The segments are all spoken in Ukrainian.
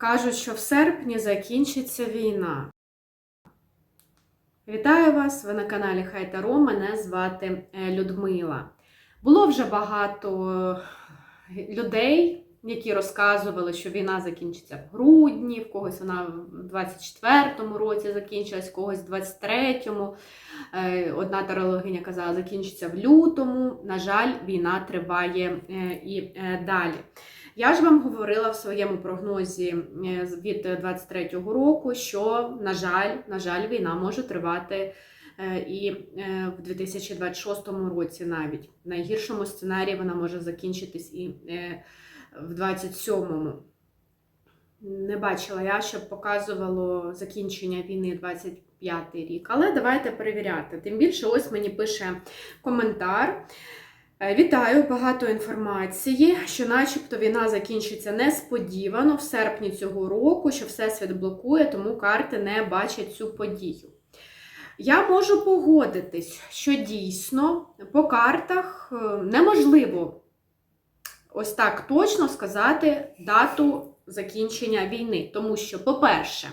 Кажуть, що в серпні закінчиться війна. Вітаю вас! Ви на каналі Хай Таро. Мене звати е, Людмила. Було вже багато е, людей, які розказували, що війна закінчиться в грудні, в когось вона в 24-му році закінчилась, в когось в 23-му. Е, Одна тарологиня казала, закінчиться в лютому. На жаль, війна триває і далі. Я ж вам говорила в своєму прогнозі е, від 23-го року, що, на жаль, на жаль, війна може тривати е, і е, в 2026 році навіть. В найгіршому сценарії вона може закінчитись і в 27-му. Не бачила я, щоб показувало закінчення війни 25 рік. Але давайте перевіряти. Тим більше, ось мені пише коментар. Е, Вітаю, багато інформації, що начебто війна закінчиться несподівано в серпні цього року, що Всесвіт блокує, тому карти не бачать цю подію. Я можу погодитись, що дійсно по картах е, неможливо ось так точно сказати дату закінчення війни. Тому що, по-перше,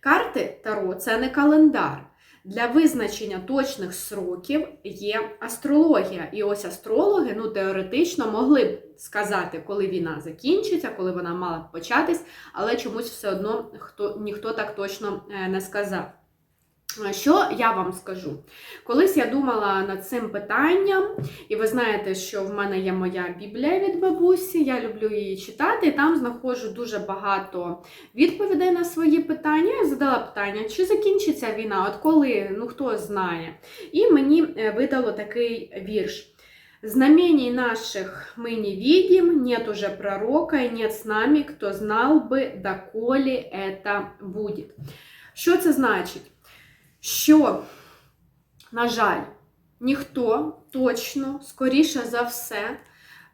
карти Таро це не календар. Для визначення точних сроків є астрологія. І ось астрологи, ну, теоретично могли б сказати, коли війна закінчиться, коли вона мала б початись, але чомусь все одно хто, ніхто так точно е, не сказав. Е, Що я вам скажу? Колись я думала над цим питанням, і ви знаєте, що в мене є моя біблія від бабусі, я люблю її читати, і там знаходжу дуже багато відповідей на свої питання. Я задала питання, чи закінчиться війна, от коли, ну хто знає. І мені е, видало такий вірш. Знамений наших мы не видим, нет уже пророка, и нет с нами, кто знал бы, доколе это будет. Що це значить? Що, на жаль, ніхто точно, скоріше за все,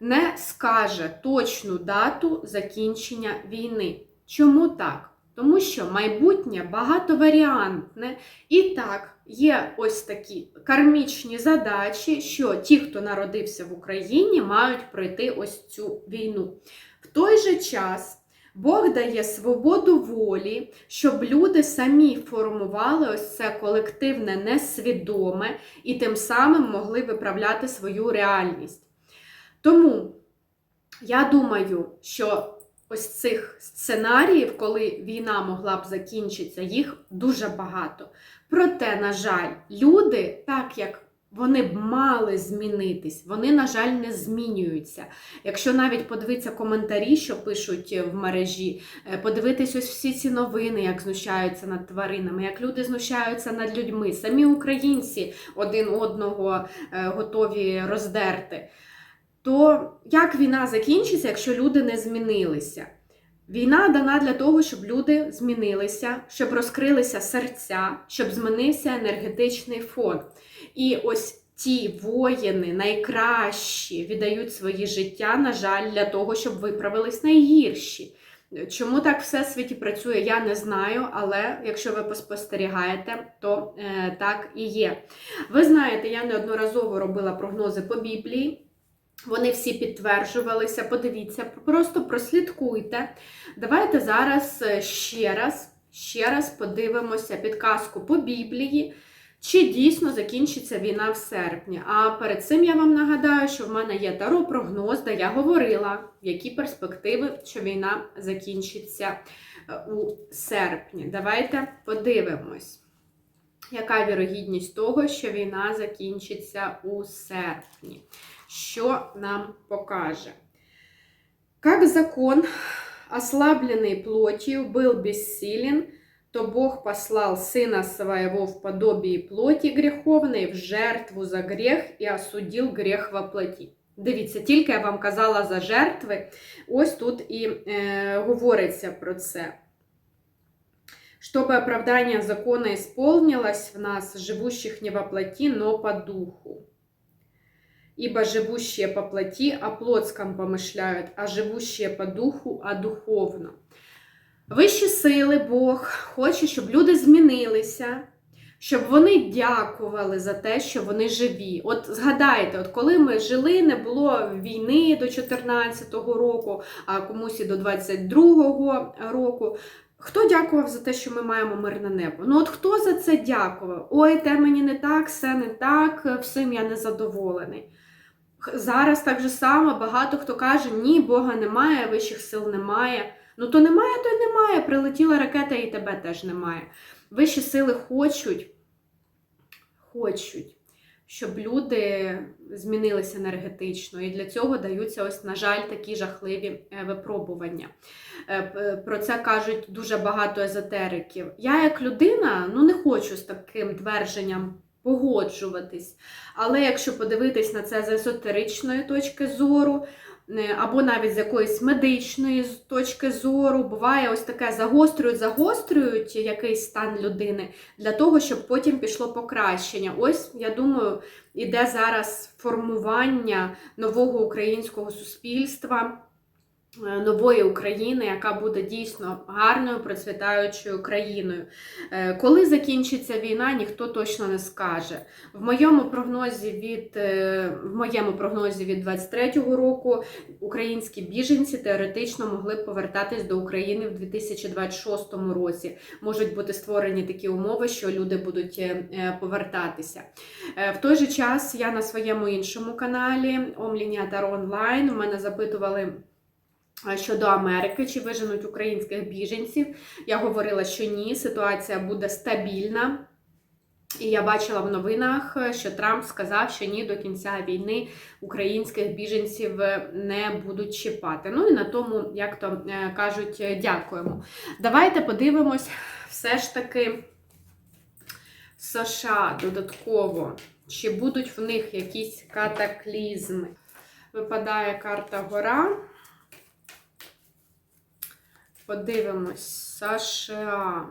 не скаже точну дату закінчення війни. Чому так? Тому що майбутнє багатоваріантне, і так є ось такі кармічні задачі, що ті, хто народився в Україні, мають пройти ось цю війну. В той же час Бог дає свободу волі, щоб люди самі формували ось це колективне несвідоме і тим самим могли виправляти свою реальність. Тому я думаю, що ось цих сценаріїв, коли війна могла б закінчитися, їх дуже багато. Проте, на жаль, люди, так як вони б мали змінитись, вони, на жаль, не змінюються. Якщо навіть подивитися коментарі, що пишуть в мережі, е, подивитись ось всі ці новини, як знущаються над тваринами, як люди знущаються над людьми, самі українці один одного е, готові роздерти. То як війна закінчиться, якщо люди не змінилися? Війна дана для того, щоб люди змінилися, щоб розкрилися серця, щоб змінився енергетичний фон. І ось ті воїни найкращі віддають свої життя, на жаль, для того, щоб виправились найгірші. Чому так в всесвіті працює, я не знаю, але якщо ви поспостерігаєте, то е, так і є. Ви знаєте, я неодноразово робила прогнози по Біблії. Вони всі підтверджувалися. Подивіться, просто прослідкуйте. Давайте зараз е, ще раз, ще раз подивимося підказку по Біблії, чи дійсно закінчиться війна в серпні. А перед цим я вам нагадаю, що в мене є таро прогноз, де я говорила, які перспективи, що війна закінчиться е, у серпні. Давайте подивимось. Яка вірогідність того, що війна закінчиться у серпні? Що нам покаже? Как закон, ослабленный плотью, был бессилен, то Бог послал Сына Своего в подобии плоти греховной в жертву за грех і осудил грех во плоті. Дивіться, тільки я вам казала за жертви, ось тут і е, говориться про це. Чтобы оправдание закона исполнилось в нас, живущих не во плоти, но по духу. Ибо живущие по плоти о плотском помышляют, а живущие по духу о духовном. Вищі сили Бог хоче, щоб люди змінилися, щоб вони дякували за те, що вони живі. От згадайте, от коли ми жили, не було війни до 14-го року, а комусь і до 22-го року. Хто дякував за те, що ми маємо мирне небо? Ну от хто за це дякував? Ой, те мені не так, все не так, всім я не задоволений. Зараз так же само багато хто каже, ні, Бога немає, вищих сил немає. Ну то немає, то й немає. Прилетіла ракета і тебе теж немає. Вищі сили хочуть, хочуть, щоб люди змінилися енергетично, і для цього даються ось, на жаль, такі жахливі е, випробування. Е, Про це кажуть дуже багато езотериків. Я, як людина, ну не хочу з таким твердженням погоджуватись. Але якщо подивитись на це з езотеричної точки зору, е, або навіть з якоїсь медичної точки зору, буває ось таке загострюють, загострюють якийсь стан людини для того, щоб потім пішло покращення. Ось я думаю, іде зараз формування нового українського суспільства. Е, Нової України, яка буде дійсно гарною, процвітаючою країною. Е, Коли закінчиться війна, ніхто точно не скаже. В моєму прогнозі від е, в моєму прогнозі від 23-го року українські біженці теоретично могли б повертатись до України в 2026 році. Можуть бути створені такі умови, що люди будуть повертатися. В той же час я на своєму іншому каналі Омлінія Таро Онлайн у мене запитували. Е, Щодо Америки, чи виженуть українських біженців, я говорила, що ні, ситуація буде стабільна. І я бачила в новинах, що Трамп сказав, що ні, до кінця війни українських біженців не будуть чіпати. Ну і на тому, як то е, кажуть, е, дякуємо. Давайте подивимось все ж таки США додатково, чи будуть в них якісь катаклізми. Випадає карта гора. Подивимось США.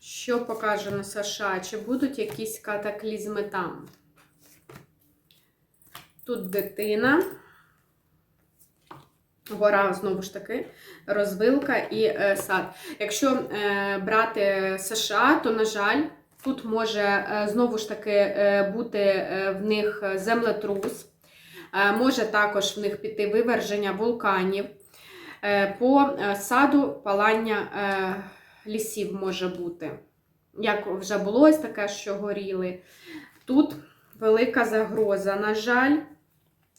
Що покаже на США? Чи будуть якісь катаклізми там? Тут дитина. Гора, знову ж таки, розвилка і е, сад. Якщо е, брати США, то, на жаль, тут може е, знову ж таки бути в них землетрус, може також в них піти виверження вулканів. Е, по е, саду палання е, лісів може бути. Як вже було ось таке, що горіли. Тут велика загроза, на жаль.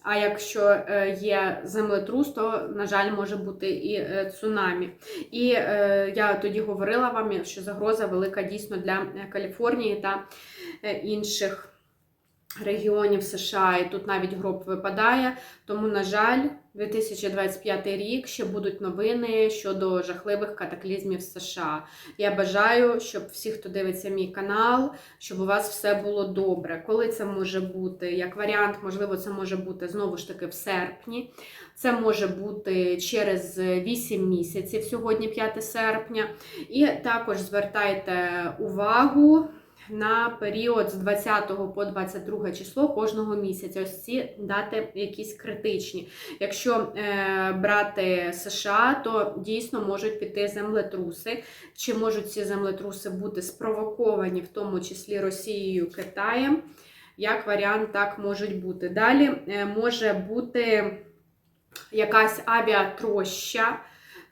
А якщо е, є землетрус, то, на жаль, може бути і е, цунамі. І е, я тоді говорила вам, що загроза велика дійсно для е, Каліфорнії та е, інших регіонів США. І тут навіть гроб випадає. Тому, на жаль, 2025 рік ще будуть новини щодо жахливих катаклізмів США. Я бажаю, щоб всі, хто дивиться мій канал, щоб у вас все було добре. Коли це може бути? Як варіант, можливо, це може бути знову ж таки в серпні. Це може бути через 8 місяців, сьогодні 5 серпня. І також звертайте увагу. На період з 20 по 22 число кожного місяця. Ось ці дати якісь критичні. Якщо е, брати США, то дійсно можуть піти землетруси. Чи можуть ці землетруси бути спровоковані, в тому числі Росією, Китаєм? Як варіант, так можуть бути. Далі е, може бути якась авіатроща,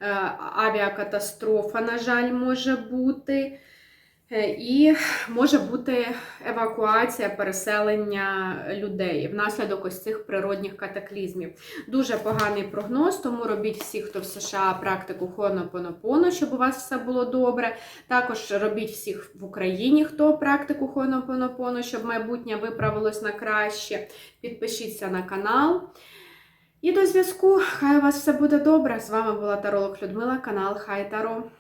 е, авіакатастрофа, на жаль, може бути. Е, І може бути евакуація, переселення людей внаслідок ось цих природних катаклізмів. Дуже поганий прогноз, тому робіть всі, хто в США, практику Хонопонопоно, щоб у вас все було добре. Також робіть всіх в Україні, хто практику Хонопонопоно, щоб майбутнє виправилось на краще. Підпишіться на канал. І до зв'язку. Хай у вас все буде добре. З вами була Таролог Людмила, канал Хай Таро.